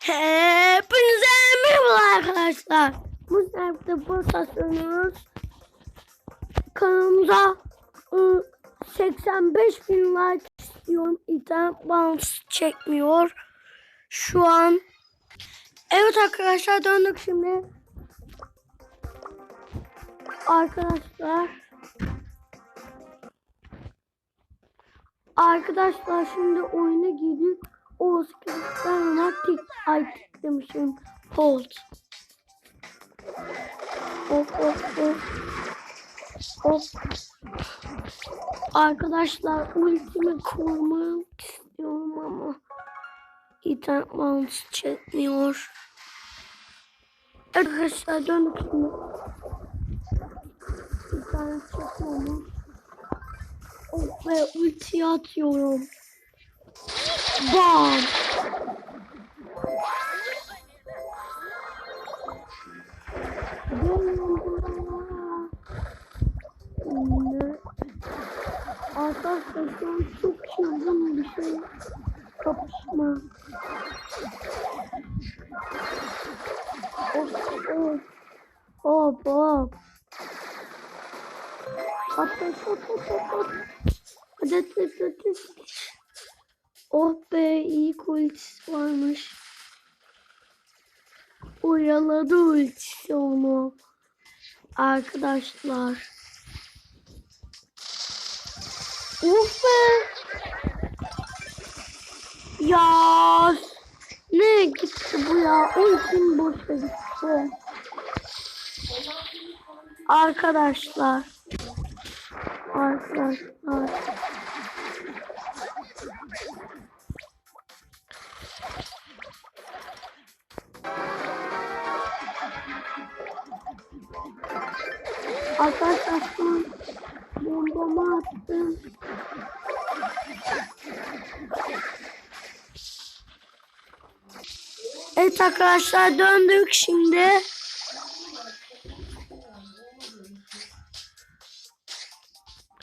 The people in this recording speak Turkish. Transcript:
Hepinize merhaba arkadaşlar. Bu sefer burada oynuyoruz. Kanalımıza ı, 85 bin like istiyorum. İnternet bağlantısı çekmiyor. Şu an. Evet arkadaşlar döndük şimdi. Arkadaşlar. Arkadaşlar şimdi oyuna girdik. O sıkıntıdan tik ay tik demişim. Hold. Hop hop hop. Hop. Arkadaşlar ultimi korumak istiyorum ama internet bağlantısı çekmiyor. Arkadaşlar döndük şimdi. İnternet çekmiyor. Oh ve ultiyi atıyorum. Bam. Şimdi Arkadaşlar çok çılgın bir şey. Kapışma. Hop hop. Hop hop. Ateş hop hop hop hop. Hadi hadi hadi. hadi. Oh be iyi ultisi varmış. Uyaladı ultisi onu. Arkadaşlar. Uf. Ya ne gitti bu ya? Ultim boşa gitti. Arkadaşlar. Arkadaşlar. Arkadaşlar bombamı attım. Evet arkadaşlar döndük şimdi.